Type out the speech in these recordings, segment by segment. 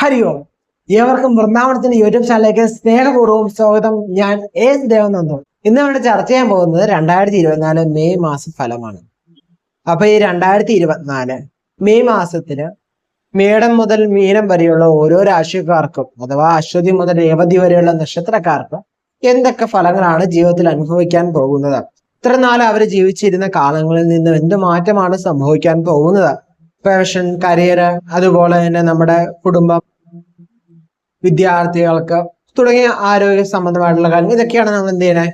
ഹരി ഓം. ഏവർക്കും വൃന്ദാവനത്തിന്റെ യൂട്യൂബ് ചാനലിലേക്ക് സ്നേഹപൂർവം സ്വാഗതം. ഞാൻ എസ് ദേവനന്ദൻ ഇന്ന് ഇവിടെ ചർച്ച ചെയ്യാൻ പോകുന്നത് രണ്ടായിരത്തി ഇരുപത്തിനാല് മെയ് മാസ ഫലമാണ്. അപ്പൊ ഈ രണ്ടായിരത്തി ഇരുപത്തിനാല് മെയ് മാസത്തിന് മേടം മുതൽ മീനം വരെയുള്ള ഓരോ രാശിക്കാർക്കും അഥവാ അശ്വതി മുതൽ രേവതി വരെയുള്ള നക്ഷത്രക്കാർക്കും എന്തൊക്കെ ഫലങ്ങളാണ് ജീവിതത്തിൽ അനുഭവിക്കാൻ പോകുന്നത്? ഇത്ര നാൾ അവർ ജീവിച്ചിരുന്ന കാലങ്ങളിൽ നിന്ന് എന്ത് മാറ്റമാണ് സംഭവിക്കാൻ പോകുന്നത്? പാഷൻ കരിയർ അതുപോലെ തന്നെ നമ്മുടെ കുടുംബം വിദ്യാർത്ഥികൾക്ക് തുടങ്ങിയ ആരോഗ്യ സംബന്ധമായിട്ടുള്ള കാര്യങ്ങൾ. ഇതൊക്കെയാണ് നമ്മൾ എന്ത് ചെയ്യുന്നത്?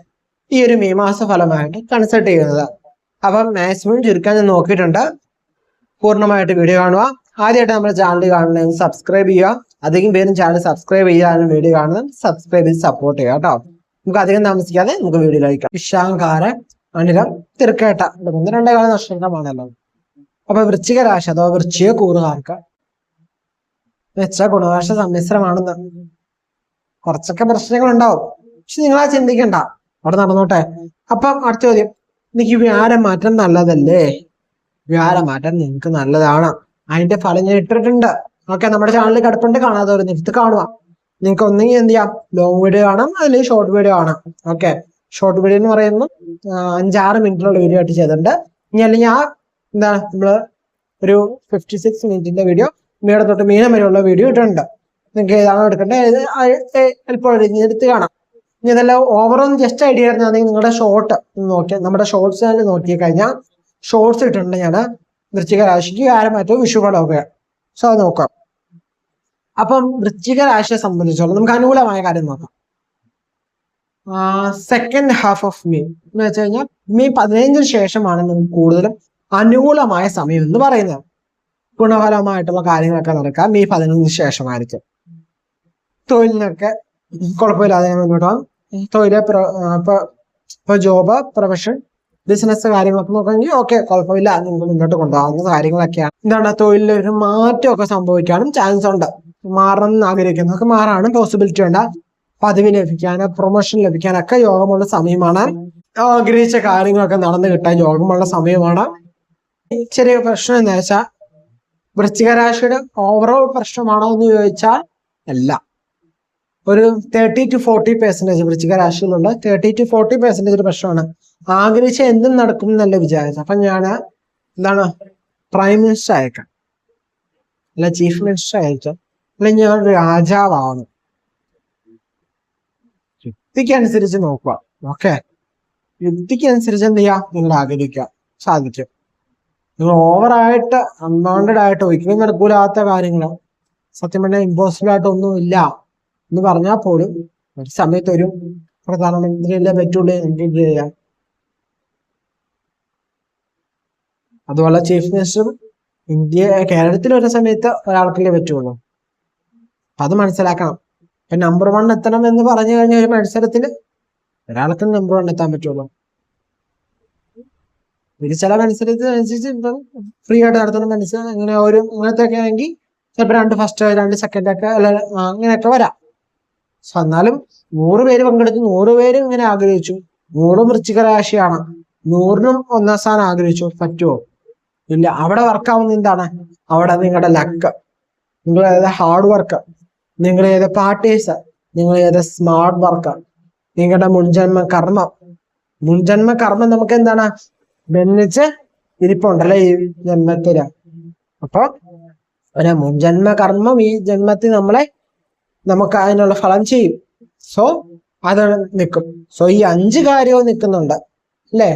ഈ ഒരു മെയ് മാസ ഫലമായിട്ട് കൺസൾട്ട് ചെയ്യുന്നത്. അപ്പം മാക്സിമം ചുരുക്കാൻ ഞാൻ നോക്കിയിട്ടുണ്ട്. പൂർണമായിട്ട് വീഡിയോ കാണുക. ആദ്യമായിട്ട് നമ്മുടെ ചാനൽ കാണണമെങ്കിൽ സബ്സ്ക്രൈബ് ചെയ്യുക. അധികം പേരും ചാനൽ സബ്സ്ക്രൈബ് ചെയ്യാനും വീഡിയോ കാണുന്നത് സബ്സ്ക്രൈബ് ചെയ്ത് സപ്പോർട്ട് ചെയ്യുക കേട്ടോ. നമുക്ക് അധികം താമസിക്കാതെ നമുക്ക് വീഡിയോ വിശാങ്കാര അനിരം അനിലം തിരക്കേട്ട. മൂന്ന് രണ്ടേ കാല നക്ഷത്രമാണല്ലോ അപ്പൊ വൃശ്ചിക രാശി അഥവാ വൃശ്ചിക കൂറുകാർക്ക് വെച്ച ഗുണദോഷ സമ്മിശ്രമാണെന്ന് കുറച്ചൊക്കെ പ്രശ്നങ്ങൾ ഉണ്ടാവും പക്ഷെ നിങ്ങൾ ആ ചിന്തിക്കണ്ട. അവിടെ നടന്നോട്ടെ. അപ്പം അടുത്ത ചോദ്യം. എനിക്ക് വ്യാരമാറ്റം നല്ലതല്ലേ? വ്യാരമാറ്റം നിങ്ങൾക്ക് നല്ലതാണ്. അതിന്റെ ഫലം ഞാൻ ഇട്ടിട്ടുണ്ട്. ഓക്കെ നമ്മുടെ ചാനലിൽ കിടപ്പുണ്ട്. കാണാത്തവർ നിർത്തി കാണുക. നിങ്ങൾക്ക് ഒന്നെങ്കിൽ എന്ത് ചെയ്യാം? ലോങ് വീഡിയോ കാണാം അല്ലെങ്കിൽ ഷോർട്ട് വീഡിയോ കാണാം. ഓക്കെ ഷോർട്ട് വീഡിയോ എന്ന് പറയുമ്പോൾ അഞ്ചാറ് മിനിറ്റിലുള്ള വീഡിയോ ആയിട്ട് ചെയ്തിട്ടുണ്ട്. ഇനി അല്ലെങ്കിൽ ആ എന്താണ് നമ്മൾ ഒരു ഫിഫ്റ്റി സിക്സ് മിനിറ്റിന്റെ വീഡിയോ മീടെ തൊട്ട് മീനം വരെയുള്ള വീഡിയോ ഇട്ടിട്ടുണ്ട്. നിങ്ങൾക്ക് ഏതാണോ എടുക്കേണ്ടത്? എളുപ്പം എടുത്ത് കാണാം. ഇനി ഇതെല്ലാം ഓവറോൾ ജസ്റ്റ് ഐഡിയ ആയിരുന്നാണെങ്കിൽ നിങ്ങളുടെ ഷോർട്ട് നോക്കിയാൽ നമ്മുടെ ഷോർട്സ് ചാനൽ നോക്കി കഴിഞ്ഞാൽ ഷോർട്സ് ഇട്ടിട്ടുണ്ട് ഞാൻ വൃശ്ചിക രാശിക്ക് ആരമാറ്റവും വിഷുക്കളൊക്കെ സോ അത് നോക്കാം. അപ്പം വൃശ്ചിക രാശിയെ സംബന്ധിച്ചോളം നമുക്ക് അനുകൂലമായ കാര്യം നോക്കാം. സെക്കൻഡ് ഹാഫ് ഓഫ് മെയ് എന്ന് വെച്ച് കഴിഞ്ഞാൽ മെയ് പതിനഞ്ചിന് ശേഷമാണ് നമുക്ക് കൂടുതലും അനുകൂലമായ സമയം എന്ന് പറയുന്നത്. ഗുണഫലമായിട്ടുള്ള കാര്യങ്ങളൊക്കെ നടക്കാം. മെയ് പതിനൊന്നിന് ശേഷമായിരിക്കും. തൊഴിലിനൊക്കെ കുഴപ്പമില്ലാതെ മുന്നോട്ട് പോകാം. ആ, ഇപ്പൊ ജോബ് പ്രൊഫഷൻ ബിസിനസ് കാര്യങ്ങളൊക്കെ നോക്കുകയാണെങ്കിൽ ഓക്കെ കുഴപ്പമില്ല. നിങ്ങൾക്ക് മുന്നോട്ട് കൊണ്ടുപോകാവുന്ന കാര്യങ്ങളൊക്കെയാണ്. എന്താണ്? തൊഴിലിൽ ഒരു മാറ്റമൊക്കെ സംഭവിക്കാനും ചാൻസ് ഉണ്ട്. മാറണം എന്ന് ആഗ്രഹിക്കുന്നവർക്ക് മാറാനും പോസിബിലിറ്റി ഉണ്ട്. പദവി ലഭിക്കാൻ പ്രൊമോഷൻ ലഭിക്കാനൊക്കെ യോഗമുള്ള സമയമാണ്. ആഗ്രഹിച്ച കാര്യങ്ങളൊക്കെ നടന്നു കിട്ടാൻ യോഗമുള്ള സമയമാണ്. ചെറിയ പ്രശ്നം എന്താ വെച്ചാൽ വൃശ്ചിക രാശിയുടെ ഓവറോൾ പ്രശ്നമാണോ എന്ന് ചോദിച്ചാൽ അല്ല. ഒരു തേർട്ടി ടു ഫോർട്ടി പെർസെന്റേജ് വൃശ്ചിക രാശിയിലുള്ള തേർട്ടി ടു ഫോർട്ടി പെർസെന്റേജ് ഒരു പ്രശ്നമാണ്. ആഗ്രഹിച്ച എന്തും നടക്കും എന്നല്ല വിചാരിച്ചത്. അപ്പം ഞാൻ എന്താണ്? പ്രൈം മിനിസ്റ്റർ ആയിട്ട് അല്ല ചീഫ് മിനിസ്റ്റർ ആയിട്ട് അല്ലെ ഞാൻ രാജാവാണ്. യുക്തിക്കനുസരിച്ച് നോക്കുക. ഓക്കെ യുക്തിക്കനുസരിച്ച് എന്ത് ചെയ്യാം നിങ്ങൾ ആഗ്രഹിക്കുക. സാധിക്കും. നിങ്ങൾ ഓവറായിട്ട് അൺവാണ്ടഡ് ആയിട്ട് ഒരിക്കലും നടക്കൂലാത്ത കാര്യങ്ങൾ സത്യം പറഞ്ഞാൽ ഇമ്പോസിബിൾ ആയിട്ട് ഒന്നും ഇല്ല. എന്ന് പറഞ്ഞാൽ പോലും ഒരു സമയത്ത് ഒരു പ്രധാനമന്ത്രിയല്ലേ പറ്റുള്ളൂ എന്ത് ചെയ്യാൻ അതുപോലെ ചീഫ് മിനിസ്റ്റർ ഇന്ത്യ കേരളത്തിൽ ഒരു സമയത്ത് ഒരാൾക്കല്ലേ പറ്റുള്ളൂ. അത് മനസ്സിലാക്കണം. നമ്പർ വൺ എത്തണം എന്ന് പറഞ്ഞു കഴിഞ്ഞ ഒരു മത്സരത്തിൽ ഒരാൾക്ക് നമ്പർ വൺ എത്താൻ പറ്റുള്ളൂ. ഇത് ചില അനുസരിച്ച് ഇപ്പം ഫ്രീ ആയിട്ട് നടത്തുന്ന മത്സരം അങ്ങനെ ഒരു അങ്ങനത്തെ ഒക്കെ ആണെങ്കിൽ ചിലപ്പോൾ രണ്ട് ഫസ്റ്റ് രണ്ട് സെക്കൻഡ് ഒക്കെ അല്ല അങ്ങനെയൊക്കെ വരാം. സോ എന്നാലും നൂറ് പേര് പങ്കെടുത്തു നൂറ് പേര് ഇങ്ങനെ ആഗ്രഹിച്ചു. നൂറും വൃശ്ചികരാശിയാണ് നൂറിനും ഒന്നാം സ്ഥാനം ആഗ്രഹിച്ചു? പറ്റുമോ ഇല്ല. അവിടെ വർക്കാവുന്ന എന്താണ്? അവിടെ നിങ്ങളുടെ ലക്ക് നിങ്ങൾ ഏത് ഹാർഡ് വർക്ക് നിങ്ങൾ ഏത് പാർട്ടീസ് നിങ്ങൾ ഏത് സ്മാർട്ട് വർക്ക് നിങ്ങളുടെ മുൻജന്മ കർമ്മം? മുൻജന്മ കർമ്മം നമുക്ക് എന്താണ്? ബന്ധിച്ച് ഇരിപ്പുണ്ടല്ലേ ഈ ജന്മത്തിൽ? അപ്പൊ ഒരു മുൻജന്മ കർമ്മം ഈ ജന്മത്തിൽ നമ്മളെ നമുക്ക് അതിനുള്ള ഫലം ചെയ്യും. സോ അത് നിൽക്കും സോ ഈ അഞ്ച് കാര്യവും നിൽക്കുന്നുണ്ട് അല്ലേ?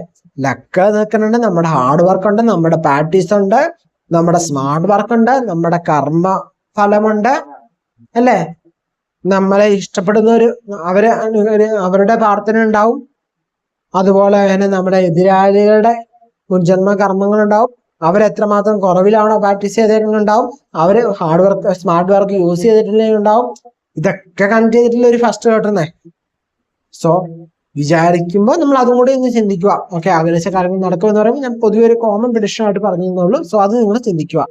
ലക്ക നിൽക്കുന്നുണ്ട്. നമ്മുടെ ഹാർഡ് വർക്ക് ഉണ്ട് നമ്മുടെ പ്രാക്ടീസ് ഉണ്ട് നമ്മുടെ സ്മാർട്ട് വർക്ക് ഉണ്ട് നമ്മുടെ കർമ്മ ഫലമുണ്ട്. അല്ലേ? നമ്മളെ ഇഷ്ടപ്പെടുന്ന ഒരു അവരെ അവരുടെ പ്രാർത്ഥന ഉണ്ടാവും. അതുപോലെ തന്നെ നമ്മുടെ എതിരാളികളുടെ മുൻജന്മ ഉണ്ടാവും അവരെത്രമാത്രം കുറവിലാണോ പ്രാക്ടീസ് ചെയ്തിട്ടുണ്ടാവും. അവർ hard work smart work use ചെയ്തിട്ടില്ലെങ്കിൽ ഉണ്ടാവും ഇതൊക്കെ കണക്ട് ചെയ്തിട്ടുള്ള ഒരു ഫസ്റ്റ് കേട്ടുന്നേ സോ വിചാരിക്കുമ്പോൾ നമ്മൾ അതും കൂടി ഒന്ന് ചിന്തിക്കുക. ഓക്കെ ആഗ്രഹിച്ച കാര്യങ്ങൾ നടക്കുമെന്ന് പറയുമ്പോൾ ഞാൻ പൊതുവെ ഒരു കോമൺ പ്രഡിഷൻ ആയിട്ട് പറഞ്ഞുള്ളൂ സോ അത് നിങ്ങൾ ചിന്തിക്കുക.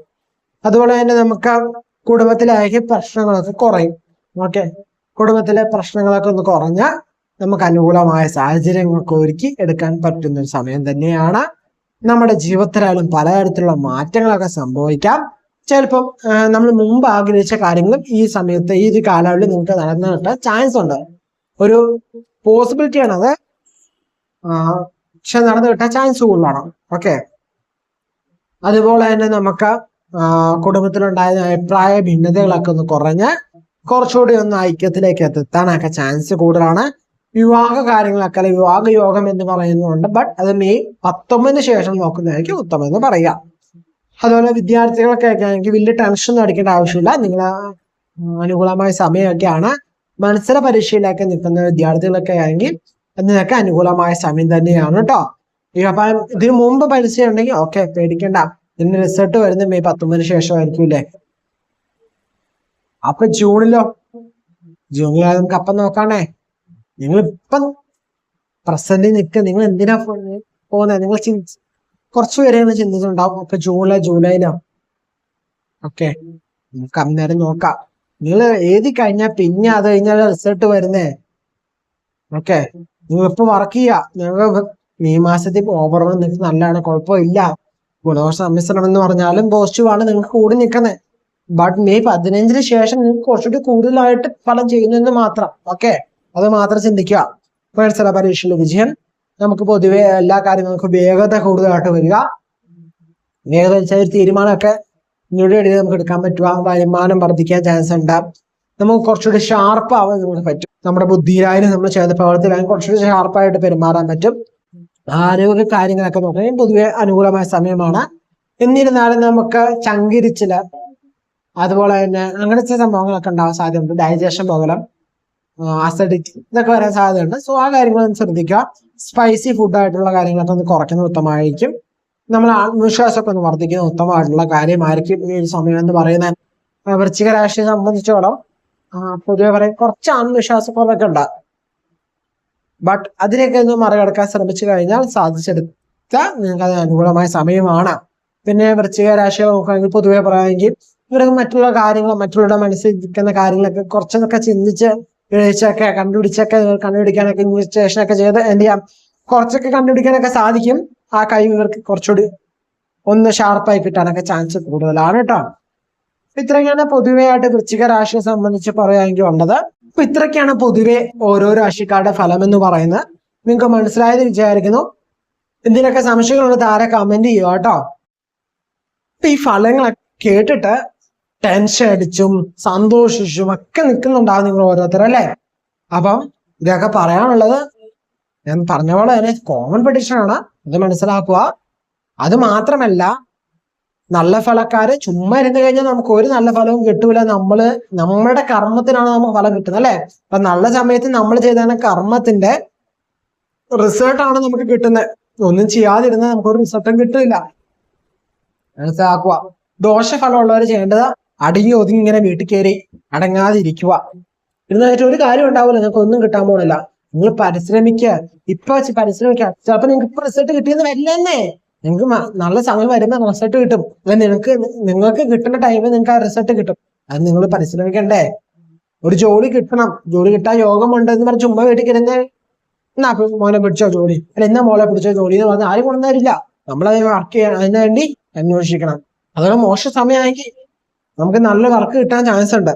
അതുപോലെ തന്നെ നമുക്ക് കുടുംബത്തിലായ പ്രശ്നങ്ങളൊക്കെ കുറയും. ഓക്കെ കുടുംബത്തിലെ പ്രശ്നങ്ങളൊക്കെ ഒന്ന് കുറഞ്ഞാൽ നമുക്ക് അനുകൂലമായ സാഹചര്യങ്ങളൊക്കെ ഒരുക്കി എടുക്കാൻ പറ്റുന്ന ഒരു സമയം തന്നെയാണ്. നമ്മുടെ ജീവിതത്തിലായാലും പലതരത്തിലുള്ള മാറ്റങ്ങളൊക്കെ സംഭവിക്കാം. ചിലപ്പം നമ്മൾ മുമ്പ് ആഗ്രഹിച്ച കാര്യങ്ങളും ഈ സമയത്ത് ഈ ഒരു കാലയളവിൽ നിങ്ങൾക്ക് നടന്നു കിട്ടാൻ ചാൻസ് ഉണ്ട്. ഒരു പോസിബിലിറ്റി ആണത് പക്ഷെ നടന്നു കിട്ടാൻ ചാൻസ് കൂടുതലാണ്. ഓക്കെ അതുപോലെ തന്നെ നമുക്ക് കുടുംബത്തിലുണ്ടായ അഭിപ്രായ ഭിന്നതകളൊക്കെ ഒന്ന് കുറഞ്ഞ് കുറച്ചുകൂടി ഒന്ന് ഐക്യത്തിലേക്ക് എത്താനൊക്കെ ചാൻസ് കൂടുതലാണ്. വിവാഹ കാര്യങ്ങളൊക്കെ അല്ലെങ്കിൽ വിവാഹ യോഗം എന്ന് പറയുന്നുണ്ട്. ബട്ട് അത് മെയ് പത്തൊമ്പതിന് ശേഷം നോക്കുന്നതായിരിക്കും ഉത്തമം എന്ന് പറയുക അതുപോലെ വിദ്യാർത്ഥികളൊക്കെ ആണെങ്കിൽ വലിയ ടെൻഷൻ ഒന്നും അടിക്കേണ്ട ആവശ്യമില്ല. നിങ്ങൾ അനുകൂലമായ സമയമൊക്കെയാണ് മത്സര പരീക്ഷയിലൊക്കെ നിൽക്കുന്ന വിദ്യാർത്ഥികളൊക്കെ ആണെങ്കിൽ അതിനൊക്കെ അനുകൂലമായ സമയം തന്നെയാണ് കേട്ടോ അപ്പം ഇതിനു മുമ്പ് പരീക്ഷ ഉണ്ടെങ്കിൽ ഓക്കെ പേടിക്കണ്ട. ഇതിന് റിസൾട്ട് വരുന്നത് മെയ് പത്തൊമ്പതിന് ശേഷമായിരിക്കും അല്ലേ അപ്പൊ ജൂണിലോ? ജൂണിൽ നമുക്ക് അപ്പം നോക്കാണേ. നിങ്ങൾ ഇപ്പം പ്രസന്റ് നിൽക്കുക നിങ്ങൾ എന്തിനാ പോകുന്നത് നിങ്ങൾ കുറച്ച് പേരെ ഒന്ന് ചിന്തിച്ചിട്ടുണ്ടാവും. അപ്പൊ ജൂലൈ ജൂലൈയിലോ ഓക്കെ നമുക്ക് അന്നേരം നോക്കാം. നിങ്ങൾ എഴുതി കഴിഞ്ഞാൽ പിന്നെ അത് കഴിഞ്ഞാൽ റിസൾട്ട് വരുന്നേ. ഓക്കെ നിങ്ങൾ ഇപ്പൊ വർക്ക് ചെയ്യുക നിങ്ങൾ മെയ് മാസത്തിൽ ഓവറോൾ നിങ്ങൾക്ക് നല്ലതാണ്. കുഴപ്പമില്ല. ഗുണദോഷ സമ്മിശ്രണം എന്ന് പറഞ്ഞാലും പോസിറ്റീവ് ആണ്. നിങ്ങൾക്ക് കൂടി നിൽക്കുന്നത് ബട്ട് മെയ് പതിനഞ്ചിന് ശേഷം നിങ്ങൾക്ക് കുറച്ചുകൂടി കൂടുതലായിട്ട് ഫലം ചെയ്യുന്നെന്ന് മാത്രം. ഓക്കെ അത് മാത്രം ചിന്തിക്കുക. മത്സര പരീക്ഷയിൽ വിജയം നമുക്ക് പൊതുവെ എല്ലാ കാര്യങ്ങൾക്കും വേഗത കൂടുതലായിട്ട് വരിക. വേഗത വെച്ചാൽ ഒരു തീരുമാനമൊക്കെ എഴുതി നമുക്ക് എടുക്കാൻ പറ്റുക. വരുമാനം വർദ്ധിക്കാൻ ചാൻസ് ഉണ്ട്. നമുക്ക് കുറച്ചുകൂടി ഷാർപ്പ് ആവാൻ നമുക്ക് പറ്റും. നമ്മുടെ ബുദ്ധിയിലായാലും നമ്മൾ ചെയ്ത പ്രവർത്തിയിലായാലും കുറച്ചുകൂടി ഷാർപ്പായിട്ട് പെരുമാറാൻ പറ്റും. ആരോഗ്യ കാര്യങ്ങളൊക്കെ നോക്കുകയും പൊതുവെ അനുകൂലമായ സമയമാണ്. എന്നിരുന്നാലും നമുക്ക് ചങ്കിരിച്ചിൽ അതുപോലെ തന്നെ അങ്ങനത്തെ സംഭവങ്ങളൊക്കെ ഉണ്ടാവാൻ സാധ്യതയുണ്ട്. ഡൈജഷൻ പ്രോബ്ലം അസിഡിറ്റി ഇതൊക്കെ വരാൻ സാധ്യതയുണ്ട്. സോ ആ കാര്യങ്ങളൊന്ന് ശ്രദ്ധിക്കുക. സ്പൈസി ഫുഡായിട്ടുള്ള കാര്യങ്ങളൊക്കെ ഒന്ന് കുറയ്ക്കുന്നത് ഉത്തമമായിരിക്കും. നമ്മൾ ആത്മവിശ്വാസമൊക്കെ ഒന്ന് വർദ്ധിക്കുന്ന ഉത്തമമായിട്ടുള്ള കാര്യമായിരിക്കും. ഈ ഒരു സമയം എന്ന് പറയുന്നത്. വൃശ്ചിക രാശിയെ സംബന്ധിച്ചോളം പൊതുവെ പറയും കുറച്ച് ആത്മവിശ്വാസക്കുറവൊക്കെ ഉണ്ട്. ബട്ട് അതിനെയൊക്കെ ഒന്ന് മറികടക്കാൻ ശ്രമിച്ചു കഴിഞ്ഞാൽ സാധിച്ചെടുത്ത നിങ്ങൾക്ക് അത് അനുകൂലമായ സമയമാണ്. പിന്നെ വൃശ്ചിക രാശിയെ നോക്കുകയാണെങ്കിൽ പൊതുവെ പറയുകയാണെങ്കിൽ ഇവർക്ക് മറ്റുള്ള കാര്യങ്ങൾ മറ്റുള്ളവരുടെ മനസ്സിൽ ഇരിക്കുന്ന കാര്യങ്ങളൊക്കെ കുറച്ചൊക്കെ ചിന്തിച്ച് ഗ്രഹിച്ചൊക്കെ കണ്ടുപിടിച്ചൊക്കെ കണ്ടുപിടിക്കാനൊക്കെ ഇൻവെസ്റ്റിഗേഷൻ ഒക്കെ ചെയ്ത് എന്ത് ചെയ്യാം? കുറച്ചൊക്കെ കണ്ടുപിടിക്കാനൊക്കെ സാധിക്കും. ആ കഴിവ് ഇവർക്ക് കുറച്ചുകൂടി ഒന്ന് ഷാർപ്പായി കിട്ടാനൊക്കെ ചാൻസ് കൂടുതലാണ് കേട്ടോ. ഇത്രയൊക്കെയാണ് പൊതുവേ ആയിട്ട് വൃശ്ചിക രാശിയെ സംബന്ധിച്ച് പറയുകയാണെങ്കിൽ ഉള്ളത്. അപ്പൊ ഇത്രയൊക്കെയാണ് പൊതുവെ ഓരോ രാശിക്കാരുടെ ഫലം എന്ന് പറയുന്നത്. നിങ്ങൾക്ക് മനസ്സിലായത് വിചാരിക്കുന്നു. എന്തിനൊക്കെ സംശയങ്ങളുണ്ട് താരെ കമന്റ് ചെയ്യുക കേട്ടോ. ഈ ഫലങ്ങളൊക്കെ കേട്ടിട്ട് ടെൻഷൻ അടിച്ചും സന്തോഷിച്ചും ഒക്കെ നിൽക്കുന്നുണ്ടാവും നിങ്ങൾ ഓരോരുത്തർ അല്ലേ? അപ്പം ഇതൊക്കെ പറയാനുള്ളത് ഞാൻ പറഞ്ഞ പോലെ തന്നെ കോമൺ പെഡിഷൻ ആണ്. ഇത് മനസ്സിലാക്കുക. അത് മാത്രമല്ല നല്ല ഫലക്കാര് ചുമ്മാ ഇരുന്ന് കഴിഞ്ഞാൽ നമുക്ക് ഒരു നല്ല ഫലവും കിട്ടൂല. നമ്മൾ നമ്മുടെ കർമ്മത്തിനാണ് നമുക്ക് ഫലം കിട്ടുന്നത് അല്ലെ? അപ്പൊ നല്ല സമയത്ത് നമ്മൾ ചെയ്ത കർമ്മത്തിന്റെ റിസൾട്ട് ആണ് നമുക്ക് കിട്ടുന്നത്. ഒന്നും ചെയ്യാതിരുന്നാൽ നമുക്കൊരു റിസൾട്ടും കിട്ടില്ല മനസ്സിലാക്കുക. ദോഷഫലമുള്ളവർ ചെയ്യേണ്ടത് അടങ്ങി ഒതുങ്ങി ഇങ്ങനെ വീട്ടിൽ കയറി അടങ്ങാതിരിക്കുക. ഇരുന്നായിട്ട് ഒരു കാര്യം ഉണ്ടാവില്ല നിങ്ങൾക്ക് ഒന്നും കിട്ടാൻ പോണില്ല. നിങ്ങൾ പരിശ്രമിക്കുക ഇപ്പൊ പരിശ്രമിക്കുക ചിലപ്പോ നിങ്ങൾക്ക് ഇപ്പൊ റിസൾട്ട് കിട്ടിയെന്ന് വരില്ലെന്നേ. നിങ്ങൾക്ക് നല്ല സമയം വരുമ്പോ റിസൾട്ട് കിട്ടും. അല്ല നിങ്ങൾക്ക് നിങ്ങൾക്ക് കിട്ടുന്ന ടൈമിൽ നിങ്ങൾക്ക് ആ റിസൾട്ട് കിട്ടും. അത് നിങ്ങൾ പരിശ്രമിക്കണ്ടേ. ഒരു ജോലി കിട്ടണം. ജോലി കിട്ടാൻ യോഗമുണ്ട് എന്ന് പറഞ്ഞ് ചുമ്മാ വീട്ടിൽ കിടന്ന് എന്നാ മോനെ പിടിച്ചോ ജോലി. അല്ല എന്നാ മോളെ പിടിച്ചോ ജോലി എന്ന് പറഞ്ഞാൽ ആരും കൊണ്ടുവരില്ല നമ്മളത് വർക്ക് ചെയ്യണം അതിനു വേണ്ടി അന്വേഷിക്കണം. അതുപോലെ മോശം സമയമാണെങ്കിൽ നമുക്ക് നല്ല വർക്ക് കിട്ടാൻ ചാൻസ് ഉണ്ട്.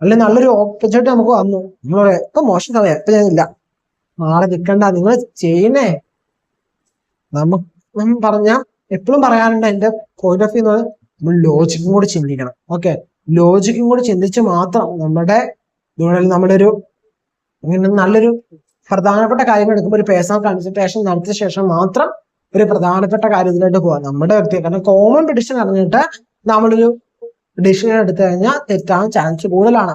അല്ലെങ്കിൽ നല്ലൊരു ഓപ്പർച്യൂണിറ്റി നമുക്ക് വന്നു. നമ്മൾ ഇപ്പൊ മോശം സമയം ഇപ്പൊ ഞാനില്ല മാറി നിൽക്കണ്ട നിങ്ങൾ ചെയ്യണേ നമുക്ക് പറഞ്ഞ എപ്പോഴും പറയാറുണ്ട് എന്റെ പോയിന്റ് ഓഫ് വ്യൂ നമ്മൾ ലോജിക്കും കൂടി ചിന്തിക്കണം. ഓക്കെ ലോജിക്കും കൂടി ചിന്തിച്ച് മാത്രം നമ്മുടെ നമ്മുടെ ഒരു ഇങ്ങനെ നല്ലൊരു പ്രധാനപ്പെട്ട കാര്യങ്ങൾ എടുക്കുമ്പോൾ ഒരു പേഴ്സണൽ കൺസൾട്ടേഷൻ നടത്തിയ ശേഷം മാത്രം ഒരു പ്രധാനപ്പെട്ട കാര്യത്തിലോട്ട് പോവാം. നമ്മുടെ വ്യക്തി കാരണം കോമൺ പിടിച്ച് നടന്നിട്ട് നമ്മളൊരു ഡിസിഷൻ എടുത്തു കഴിഞ്ഞാൽ തെറ്റാൻ ചാൻസ് കൂടുതലാണ്.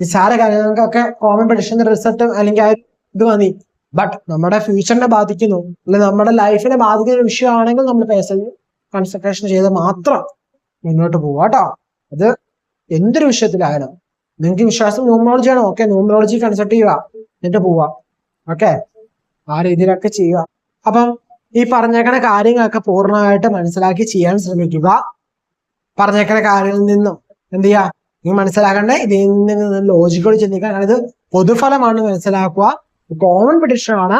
നിസ്സാര കാര്യങ്ങൾക്കൊക്കെ കോമൺ പ്രഡിഷന്റെ റിസൾട്ട് അല്ലെങ്കിൽ ആ ഇത് മതി. ബട്ട് നമ്മുടെ ഫ്യൂച്ചറിനെ ബാധിക്കുന്നു. അല്ലെങ്കിൽ നമ്മുടെ ലൈഫിനെ ബാധിക്കുന്ന ഒരു വിഷയമാണെങ്കിൽ നമ്മൾ പേഴ്സണൽ കൺസൾട്ടേഷൻ ചെയ്ത് മാത്രം മുന്നോട്ട് പോവാ കേട്ടോ അത് എന്തൊരു വിഷയത്തിലായാലും നിങ്ങൾക്ക് വിശ്വാസം ന്യൂമറോളജി ആണോ. ഓക്കെ ന്യൂമറോളജി കൺസൾട്ട് ചെയ്യുക. എന്നിട്ട് പോവാ ഓക്കെ ആ രീതിയിലൊക്കെ ചെയ്യുക. അപ്പം ഈ പറഞ്ഞേക്കണ കാര്യങ്ങളൊക്കെ പൂർണമായിട്ട് മനസ്സിലാക്കി ചെയ്യാൻ ശ്രമിക്കുക. പറഞ്ഞേക്കണ കാര്യങ്ങളിൽ നിന്നും എന്ത് ചെയ്യുക നിങ്ങൾ മനസ്സിലാക്കണ്ടേ? ഇതിൽ നിന്ന് ലോജിക്കോട് ചിന്തിക്കുക കാരണം ഇത് പൊതുഫലമാണ് മനസ്സിലാക്കുക. കോമൺ പിടിഷൻ ആണ്.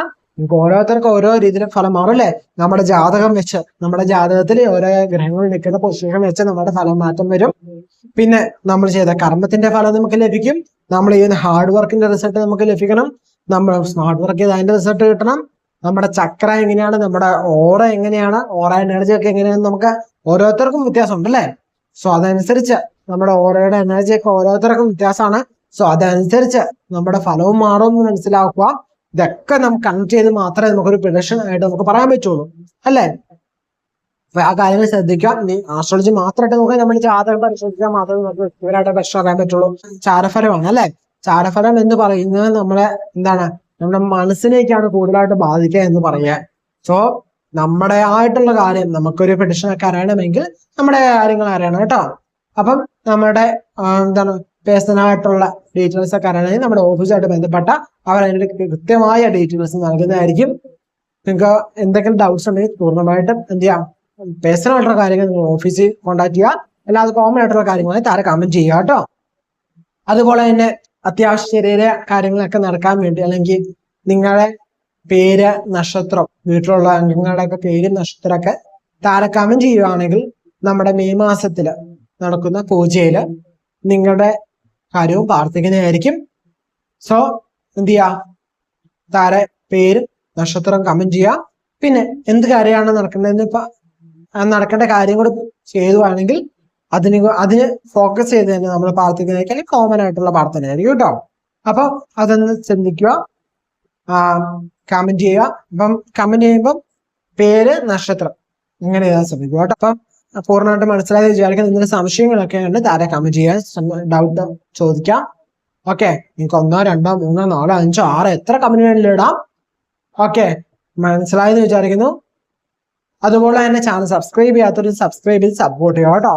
ഓരോരുത്തർക്കും ഓരോ രീതിയിലും ഫലം മാറും അല്ലേ? നമ്മുടെ ജാതകം വെച്ച് നമ്മുടെ ജാതകത്തിൽ ഓരോ ഗ്രഹങ്ങൾ നിൽക്കുന്ന പൊസിഷൻ വെച്ച് നമ്മുടെ ഫലം മാറ്റം വരും. പിന്നെ നമ്മൾ ചെയ്ത കർമ്മത്തിന്റെ ഫലം നമുക്ക് ലഭിക്കും. നമ്മൾ ചെയ്യുന്ന ഹാർഡ് വർക്കിന്റെ റിസൾട്ട് നമുക്ക് ലഭിക്കണം. നമ്മൾ സ്മാർട്ട് വർക്ക് ചെയ്ത് അതിന്റെ റിസൾട്ട് കിട്ടണം. നമ്മുടെ ചക്ര എങ്ങനെയാണ്? നമ്മുടെ ഓറ എങ്ങനെയാണ്? ഓറ എനർജി ഒക്കെ എങ്ങനെയാണ് നമുക്ക് ഓരോരുത്തർക്കും വ്യത്യാസമുണ്ട് അല്ലേ? സോ അതനുസരിച്ച് നമ്മുടെ ഓറയുടെ എനർജി ഒക്കെ ഓരോരുത്തർക്കും വ്യത്യാസമാണ്. സോ അതനുസരിച്ച് നമ്മുടെ ഫലവും മാറും എന്ന് മനസ്സിലാക്കുക. ഇതൊക്കെ നമുക്ക് കണക്ട് ചെയ്ത് മാത്രമേ നമുക്കൊരു പ്രൊഡക്ഷൻ ആയിട്ട് നമുക്ക് പറയാൻ പറ്റുള്ളൂ. അല്ലേ? അപ്പൊ ആ കാര്യങ്ങൾ ശ്രദ്ധിക്കുക. ഇനി ആസ്ട്രോളജി മാത്രമായിട്ട് നമുക്ക് നമ്മൾ ജാതകം പരിശോധിച്ചാൽ മാത്രമേ നമുക്ക് വ്യക്തിപരമായിട്ട് പ്രശ്നം അറിയാൻ പറ്റുള്ളൂ. ചാരഫലമാണ് അല്ലെ? ചാരഫലം എന്ന് പറയുന്നത് നമ്മളെ എന്താണ്? നമ്മുടെ മനസ്സിനേക്കാണ് കൂടുതലായിട്ട് ബാധിക്കുക എന്ന് പറയുക. സോ നമ്മുടെ ആയിട്ടുള്ള കാര്യം നമുക്കൊരു പെഡിഷൻ ഒക്കെ അറിയണമെങ്കിൽ നമ്മുടെ കാര്യങ്ങൾ അറിയണം കേട്ടോ. അപ്പം നമ്മുടെ എന്താണ് പേഴ്സണൽ ആയിട്ടുള്ള ഡീറ്റെയിൽസ് ഒക്കെ അറിയണമെങ്കിൽ നമ്മുടെ ഓഫീസുമായിട്ട് ബന്ധപ്പെട്ട അവർ അതിന്റെ കൃത്യമായ ഡീറ്റെയിൽസ് നൽകുന്നതായിരിക്കും. നിങ്ങൾക്ക് എന്തെങ്കിലും ഡൗട്ട്സ് ഉണ്ടെങ്കിൽ പൂർണമായിട്ടും എന്ത് ചെയ്യാം? പേഴ്സണൽ ആയിട്ടുള്ള കാര്യങ്ങൾ നിങ്ങൾ ഓഫീസിൽ കോൺടാക്ട് ചെയ്യുക. അല്ലാതെ കോമൺ ആയിട്ടുള്ള കാര്യങ്ങളെ താരെ കമന്റ് ചെയ്യുക കേട്ടോ. അതുപോലെ തന്നെ അത്യാവശ്യ ചെറിയ കാര്യങ്ങളൊക്കെ നടക്കാൻ വേണ്ടി അല്ലെങ്കിൽ നിങ്ങളുടെ പേര് നക്ഷത്രം വീട്ടിലുള്ള അംഗങ്ങളുടെ ഒക്കെ പേര് നക്ഷത്രമൊക്കെ താരക്കാമം ചെയ്യുവാണെങ്കിൽ നമ്മുടെ മെയ് മാസത്തിൽ നടക്കുന്ന പൂജയിൽ നിങ്ങളുടെ കാര്യവും പ്രാർത്ഥിക്കുന്നതായിരിക്കും. സോ എന്ത് ചെയ്യാ? താര പേര് നക്ഷത്രം കമന്റ് ചെയ്യുക പിന്നെ എന്ത് കാര്യമാണ് നടക്കേണ്ടതെന്ന് ഇപ്പൊ നടക്കേണ്ട കാര്യം കൂടി ചെയ്തുവാണെങ്കിൽ അതിന് അതിന് ഫോക്കസ് ചെയ്ത് തന്നെ നമ്മൾ പ്രാർത്ഥിക്കുന്നതായിരിക്കും. കോമൺ ആയിട്ടുള്ള പ്രാർത്ഥനയായിരിക്കും കേട്ടോ. അപ്പോൾ അതൊന്ന് ചിന്തിക്കുക. കമന്റ് ചെയ്യുക. അപ്പം കമന്റ് ചെയ്യുമ്പം പേര് നക്ഷത്രം. ഇങ്ങനെ എഴുതാൻ ശ്രമിക്കുക കേട്ടോ. അപ്പം പൂർണമായിട്ട് മനസ്സിലായി വിചാരിക്കുന്ന എന്തെങ്കിലും സംശയങ്ങളൊക്കെ ഉണ്ട് താരെ കമന്റ് ചെയ്യാൻ ഡൗട്ട് ചോദിക്കാം. ഓക്കെ നിങ്ങൾക്ക് ഒന്നോ രണ്ടോ മൂന്നോ നാലോ അഞ്ചോ ആറോ എത്ര കമന്റ് വേണമെങ്കിലും ഇടാം. ഓക്കെ മനസ്സിലായെന്ന് വിചാരിക്കുന്നു. അതുപോലെ തന്നെ ചാനൽ സബ്സ്ക്രൈബ് ചെയ്യാത്തവർ സബ്സ്ക്രൈബ് ചെയ്ത് സപ്പോർട്ട് ചെയ്യുക കേട്ടോ.